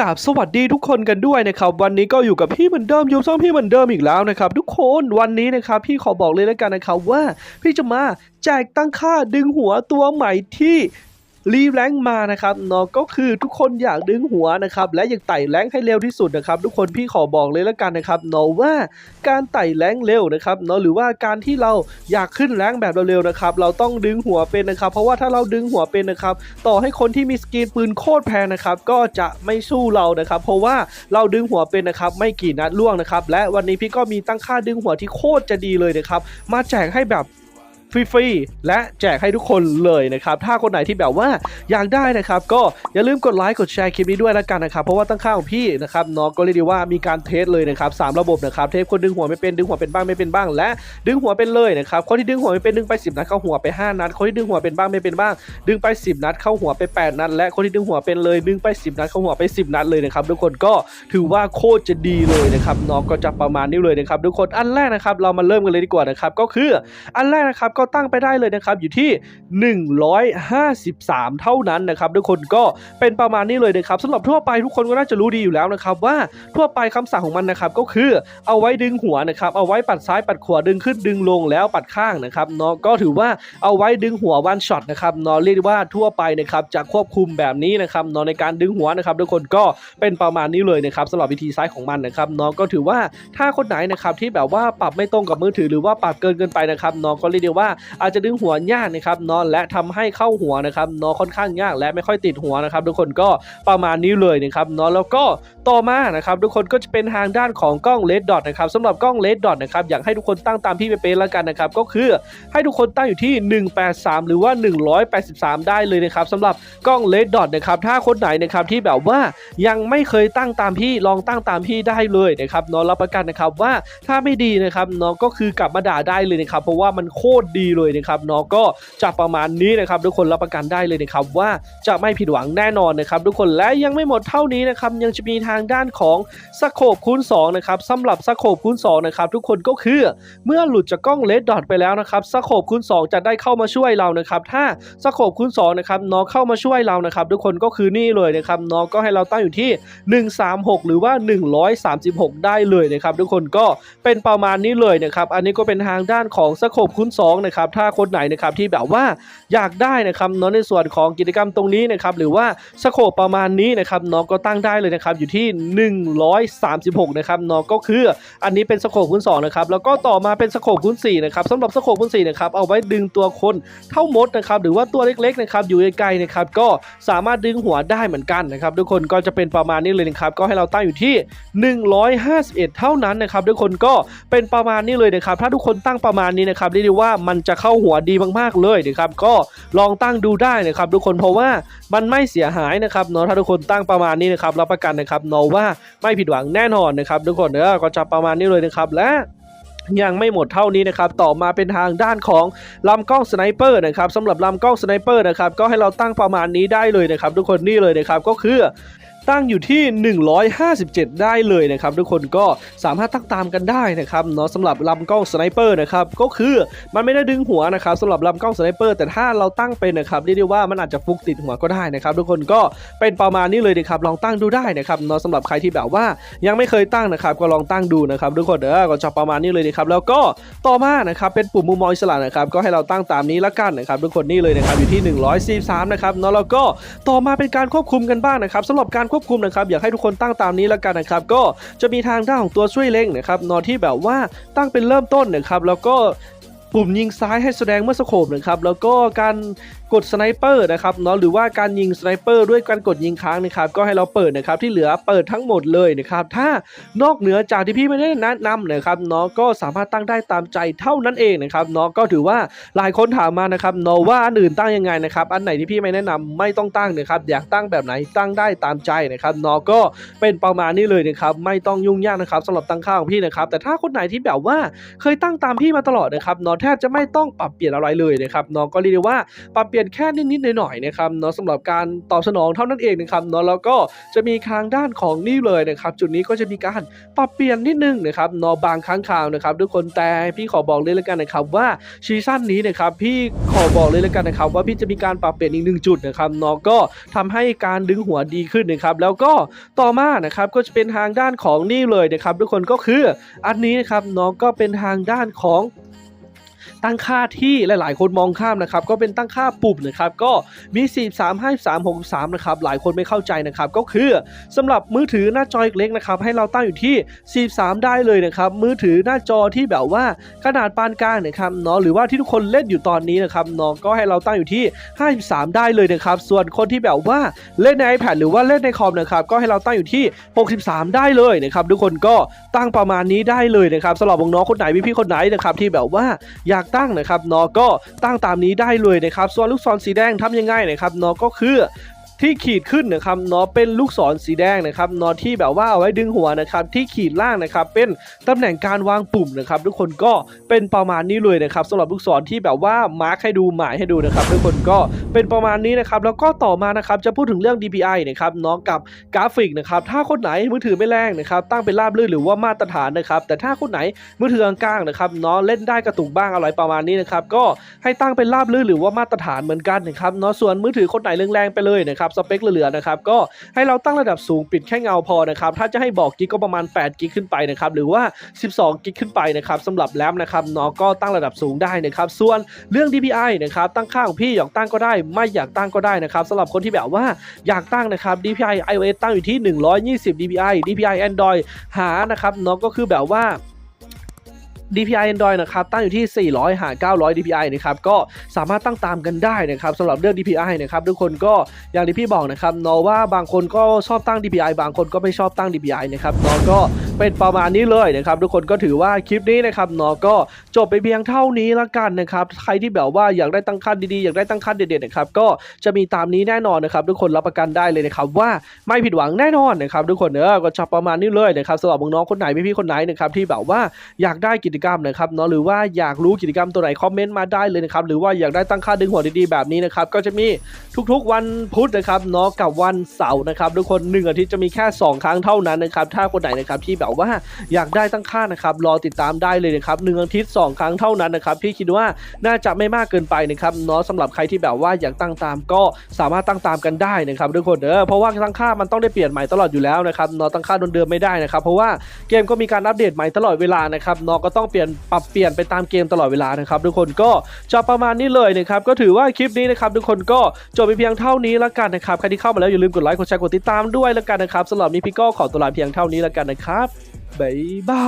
กับสวัสดีทุกคนกันด้วยนะครับ วันนี้ก็อยู่กับพี่เหมือนเดิมยูซ่องพี่เหมือนเดิมอีกแล้วนะครับ ทุกคนวันนี้นะครับพี่ขอบอกเลยแล้วกันนะครับว่าพี่จะมาแจกตั้งค่าดึงหัวตัวใหม่ที่ รีแรงมานะครับเนาะก็คือทุกคนอยากดึงหัวนะครับและอยากไต่แรงให้เร็วที่สุดนะครับทุกคนพี่ขอบอกเลยแล้วกันนะครับเนาะว่าการไต่แรงเร็วนะครับเนาะหรือว่าการที่เราอยากขึ้นแรงแบบเร็วๆนะครับเราต้องดึงหัวเป็นนะครับ เพราะว่าถ้าเราดึงหัวเป็นนะครับต่อให้คนที่มีสกินปืนโคตรแพงนะครับก็จะไม่สู้เรานะครับ เพราะว่าเราดึงหัวเป็นนะครับไม่กี่นัดล่วงนะครับและวันนี้พี่ก็มีตั้งค่าดึงหัวที่โคตรจะดีเลยนะครับมาแจกให้แบบ ฟรีๆ และแจกให้ทุกคนเลยนะครับ ถ้าคนไหนที่แบบว่าอยากได้นะครับ ก็อย่าลืมกดไลค์กดแชร์คลิปนี้ด้วยแล้วกันนะครับ เพราะว่าตั้งค่าของพี่นะครับน้องก็เรียกได้ว่ามีการเทสเลยนะครับสามระบบนะครับ เทสคนดึงหัวไม่เป็นดึงหัวเป็นบ้างไม่เป็นบ้าง และดึงหัวเป็นเลยนะครับคนที่ดึงหัวไม่เป็นดึงไป 10 นัดเข้าหัวไป 5 นัดคนที่ดึงหัวเป็นบ้างไม่เป็นบ้าง ดึงไป 10 นัดเข้าหัวไป 8 นัด และคนที่ดึงหัวเป็นเลยดึงไป 10 นัดเข้าหัวไป 10 นัดเลยนะครับทุกคนก็ถือว่าโคตรจะดีเลยนะครับน้องก็จะประมาณนี้เลยนะครับทุกคนอันแรกนะครับเรามาเริ่มกันเลยดีกว่านะครับก็คืออันแรกนะครับก็ตั้งไปได้เลยนะครับอยู่ที่ 153 เท่านั้นนะครับทุกคนก็เป็นประมาณนี้เลยนะครับสำหรับทั่วไปทุกคนก็น่าจะรู้ดีอยู่แล้วนะครับว่าทั่วไปคำสั่งของมันนะครับก็คือเอาไว้ดึงหัวนะครับเอาไว้ปัดซ้ายปัดขวาดึงขึ้นดึงลงแล้วปัดข้างนะครับเนาะก็ถือว่าเอาไว้ดึงหัววันช็อตนะครับเนาะเรียกได้ว่าทั่วไปนะครับจะควบคุมแบบนี้นะครับเนาะในการดึงหัวนะครับทุกคนก็เป็นประมาณนี้เลยนะครับสำหรับวิธีซ้ายของมันนะครับเนาะก็ถือว่าถ้าคนไหนนะครับที่แบบว่าปรับไม่ตรงกับมือถือหรือว่าปรับเกินเกินไปนะครับเนาะก็เรียกได้ว่าอาจจะดึงหัวยากนะครับเนาะและทำให้เข้าหัวนะครับเนาะค่อนข้างยากและไม่ค่อยติดหัวนะครับทุกคนก็ประมาณนี้เลยนะครับเนาะแล้วก็ต่อมานะครับทุกคนก็จะเป็นทางด้านของกล้องเลดดอทนะครับสำหรับกล้องเลดดอทนะครับอยากให้ทุกคนตั้งตามพี่เป๊ะๆแล้วกันนะครับก็คือให้ทุกคนตั้งอยู่ที่ 183 หรือว่า 183 ได้เลยนะครับสำหรับกล้องเลดดอทนะครับถ้าคนไหนนะครับที่แบบว่ายังไม่เคยตั้งตามพี่ลองตั้งตามพี่ได้เลยนะครับเนาะรับประกันนะครับว่าถ้าไม่ดีนะครับเนาะก็คือกลับมาด่าได้เลยนะครับเพราะว่ามันโคตรดีเลยนะครับเนาะก็จะประมาณนี้นะครับทุกคนรับประกันได้เลยนะครับว่าจะไม่ผิดหวังแน่นอนนะครับทุกคนและยังไม่หมดเท่านี้นะครับยังจะมีทางด้านของสโคปคูณ2นะครับสำหรับสโคปคูณ2นะครับทุกคนก็คือเมื่อหลุดจากกล้องเลดดอทไปแล้วนะครับสโคปคูณ2 จะได้เข้ามาช่วยเรานะครับถ้าสโคปคูณ2นะครับน้องเข้ามาช่วยเรานะครับทุกคนก็คือนี่เลยนะครับน้องก็ให้เราตั้งอยู่ที่ 136 หรือว่า 136 ได้เลยนะครับทุกคนก็เป็นประมาณนี้เลยนะครับอันนี้ก็เป็นทางด้านของสโคปคูณ2นะครับถ้าคนไหนนะครับที่แบบว่าอยากได้นะครับเนาะในส่วนของกิจกรรมตรงนี้นะครับหรือว่าสโคปประมาณนี้นะครับเน้องก็ตั้งได้เลยนะครับอยู่ที่ 136นะครับเน้องก็คืออันนี้เป็นสโคปคูณ2นะครับแล้วก็ต่อมาเป็นสโคปคูณ4นะครับสำหรับสโคปคูณ4นะครับเอาไว้ดึงตัวคนเท่ามดนะครับหรือว่าตัวเล็กๆนะครับอยู่ไกลๆนะครับก็สามารถดึงหัวได้เหมือนกันนะครับทุกคนก็จะเป็นประมาณนี้เลยนะครับก็ให้เราตั้งอยู่ที่ 151 เท่านั้นนะครับทุกคนก็เป็นประมาณนี้เลยนะครับถ้าทุกคนตั้งประมาณนี้นะครับเรียกได้ว่ามันจะเข้าหัวดีมากๆเลยนะครับก็ลองตั้งดูได้นะครับทุกคนเพราะว่ามันไม่เสียหายนะครับเนาะถ้าทุกคนตั้งประมาณนี้นะครับรับประกันนะครับเนาะว่าไม่ผิดหวังแน่นอนนะครับทุกคนเนอะก็จะประมาณนี้เลยนะครับและยังไม่หมดเท่านี้นะครับต่อมาเป็นทางด้านของลำกล้องสไนเปอร์นะครับสำหรับลำกล้องสไนเปอร์นะครับก็ให้เราตั้งประมาณนี้ได้เลยนะครับทุกคนนี่เลยนะครับก็คือ ตั้งอยู่ที่ 157 ได้เลยนะครับ ทุกคนก็สามารถตั้งตามกันได้นะครับเนาะสำหรับลำกล้องสไนเปอร์นะครับก็คือมันไม่ได้ดึงหัวนะครับสำหรับลำกล้องสไนเปอร์แต่ถ้าเราตั้งเป็นนะครับเรียกได้ว่ามันอาจจะฟุกติดหัวก็ได้นะครับ ทุกคนก็เป็นประมาณนี้เลยนะครับลองตั้งดูได้นะครับเนาะสำหรับใครที่แบบว่ายังไม่เคยตั้งนะครับ ก็ลองตั้งดูนะครับ ทุกคนเด้อก็จะประมาณนี้เลยนะครับแล้วก็ต่อมานะครับเป็นปุ่มมุมมองอิสระนะครับก็ให้เราตั้งตามนี้ละกันนะครับทุกคนนี่เลยนะครับอยู่ที่ 143 นะครับเนาะแล้วก็ต่อมาเป็นการควบคุมกันบ้างนะครับสำหรับการควบคุมนะครับอยากให้ทุกคนตั้งตามนี้ละกันนะครับก็จะมีทางด้านของตัวช่วยเล็งนะครับนอนที่แบบว่าตั้งเป็นเริ่มต้นนะครับแล้วก็ปุ่มยิงซ้ายให้แสดงเมื่อสโคบนะครับแล้วก็การกดสไนเปอร์นะครับเนาะหรือว่าการยิงสไนเปอร์ด้วยการกดยิงค้างนะครับก็ให้เราเปิดนะครับที่เหลือเปิดทั้งหมดเลยนะครับถ้านอกเหนือจากที่พี่ไม่ได้แนะนำนะครับเนาะก็สามารถตั้งได้ตามใจเท่านั้นเองนะครับเนาะก็ถือว่าหลายคนถามมานะครับเนาะว่าอันอื่นตั้งยังไงนะครับอันไหนที่พี่ไม่แนะนำไม่ต้องตั้งนะครับอยากตั้งแบบไหนตั้งได้ตามใจนะครับเนาะก็เป็นประมาณนี้เลยนะครับไม่ต้องยุ่งยากนะครับสำหรับตั้งค่าของพี่นะครับแต่ถ้าคนไหนที่แบบว่าเคยตั้งตามพี่มาตลอดนะครับเนาะแทบจะไม่ต้องปรับเปลี่ยนอะไรเลยนะครับเนาะก็เรียกได้ว่าปรับปลี่ยนรับเปลี่ยนแค่นิดๆหน่อยๆนะครับเนาะสำหรับการตอบสนองเท่านั้นเองนะครับเนาะแล้วก็จะมีทางด้านของนี่เลยนะครับ จุดนี้ก็จะมีการปรับเปลี่ยนนิดนึงนะครับเนาะบางครั้งคราวนะครับทุกคนแต่พี่ขอบอกเลยแล้วกันนะครับว่าซีซั่นนี้นะครับพี่ขอบอกเลยแล้วกันนะครับ ว่าพี่จะมีการปรับเปลี่ยนอีกหนึ่งจุดนะครับเนาะก็ทำให้การดึงหัวดีขึ้นนะครับ แล้วก็ต่อมานะครับก็จะเป็นทางด้านของนี่เลยนะครับ ทุกคนก็คืออันนี้นะครับเนาะก็เป็นทางด้านของ ตั้งค่าที่หลาย ๆ คนมองข้ามนะครับก็เป็นตั้งค่าปุ่มนะครับก็มี 4 3 5 3 6 3นะครับหลายคนไม่เข้าใจนะครับก็คือสำหรับมือถือหน้าจอเล็กนะครับให้เราตั้งอยู่ที่ 43 ได้เลยนะครับมือถือหน้าจอที่แบบว่าขนาดปานกลางนะครับเนาะหรือว่าที่ทุกคนเล่นอยู่ตอนนี้นะครับเนาะก็ให้เราตั้งอยู่ที่ 53 ได้เลยนะครับส่วนคนที่แบบว่าเล่นใน iPad หรือว่าเล่นในคอมนะครับก็ให้เราตั้งอยู่ที่ 63 ได้เลยนะครับทุกคนก็ตั้งประมาณนี้ได้เลยนะครับสำหรับน้องคนไหนพี่ๆคนไหนนะครับที่แบบว่าอยากตั้งนะครับนอก็ตั้งตามนี้ได้เลยนะครับส่วนลูกศรสีแดงทำยังไงนะครับนอก็คือ ที่ขีดขึ้นนะครับเนาะเป็นลูกศรสีแดงนะครับเนาะที่แบบว่าเอาไว้ดึงหัวนะครับที่ขีดล่างนะครับเป็นตำแหน่งการวางปุ่มนะครับทุกคนก็เป็นประมาณนี้เลยนะครับสำหรับลูกศรที่แบบว่ามาร์คให้ดูหมายให้ดูนะครับทุกคนก็เป็นประมาณนี้นะครับแล้วก็ต่อมานะครับจะพูดถึงเรื่อง DPI นะครับเนาะกับกราฟิกนะครับถ้าคนไหนมือถือไม่แรงนะครับตั้งเป็นราบรื่นหรือว่ามาตรฐานนะครับแต่ถ้าคนไหนมือถือกลางๆนะครับเนาะเล่นได้กระตุกบ้างอะไรประมาณนี้นะครับก็ให้ตั้งเป็นราบรื่นหรือว่ามาตรฐานเหมือนกันนะครับเนาะส่วนมือถือคนไหนแรงๆไปเลยนะครับสเปคเหลือๆนะครับก็ให้เราตั้งระดับสูงปิดแค่เงาพอนะครับถ้าจะให้บอกกิกก็ประมาณ8กิกขึ้นไปนะครับหรือว่า 12กิกขึ้นไปนะครับสำหรับแรมนะครับเนาะก็ตั้งระดับสูงได้นะครับส่วนเรื่อง DPI นะครับตั้งค่าของพี่อยากตั้งก็ได้ ไม่อยากตั้งก็ได้นะครับสำหรับคนที่แบบว่าอยากตั้งนะครับ DPI iOS ตั้งอยู่ที่ 120 DPI DPI Android หานะครับเนาะก็คือแบบว่า DPI Android นะครับตั้งอยู่ที่ 400 หา 900 DPI นะครับก็สามารถตั้งตามกันได้นะครับสำหรับเรื่อง DPI นะครับทุกคนก็อย่างที่พี่บอกนะครับเนาะว่าบางคนก็ชอบตั้ง DPI บางคนก็ไม่ชอบตั้ง DPI นะครับเนาะก็ เป็นประมาณนี้เลยนะครับทุกคนก็ถือว่าคลิปนี้นะครับเนาะก็จบไปเพียงเท่านี้ละกันนะครับใครที่แบบว่าอยากได้ตั้งค่าดีๆอยากได้ตั้งค่าเด็ดๆนะครับก็จะมีตามนี้แน่นอนนะครับทุกคนรับประกันได้เลยนะครับว่าไม่ผิดหวังแน่นอนนะครับทุกคนเนอะก็จะประมาณนี้เลยนะครับสำหรับน้องๆคนไหนพี่ๆคนไหนนะครับที่แบบว่าอยากได้กิจกรรมนะครับเนาะหรือว่าอยากรู้กิจกรรมตัวไหนคอมเมนต์มาได้เลยนะครับหรือว่าอยากได้ตั้งค่าดึงหัวดีๆแบบนี้นะครับก็จะมีทุกๆวันพุธนะครับเนาะกับวันเสาร์นะครับทุกคนหนึ่งอาทิตย์จะมีแค่ 2 ครั้งเท่านั้นนะครับถ้าคนไหนนะครับที่แบบว่าอยากได้ตั้งค่านะครับรอติดตามได้เลยนะครับหนึ่งอาทิตย์2ครั้งเท่านั้นนะครับพี่คิดว่าน่าจะไม่มากเกินไปนะครับเนาะสำหรับใครที่แบบว่าอยากตั้งตามก็สามารถตั้งตามกันได้นะครับทุกคนเออเพราะว่าตั้งค่ามันต้องได้เปลี่ยนใหม่ตลอดอยู่แล้วนะครับเนาะตั้งค่าเดิมๆไม่ได้นะครับเพราะว่าเกมก็มีการอัปเดตใหม่ตลอดเวลานะครับเนาะก็ต้องเปลี่ยนปรับเปลี่ยนไปตามเกมตลอดเวลานะครับทุกคนก็จะประมาณนี้เลยนะครับก็ถือว่าคลิปนี้นะครับทุกคนก็จบไปเพียงเท่านี้แล้วกันนะครับใครที่เข้ามาแล้วอย่าลืมกดไลค์กดแชร์กดติดตามด้วยล้วกันนะครับสำหรับนี้พี่ก็ขอตัวลาเพียงเท่านี้ล้วกันนะครับ บ๊า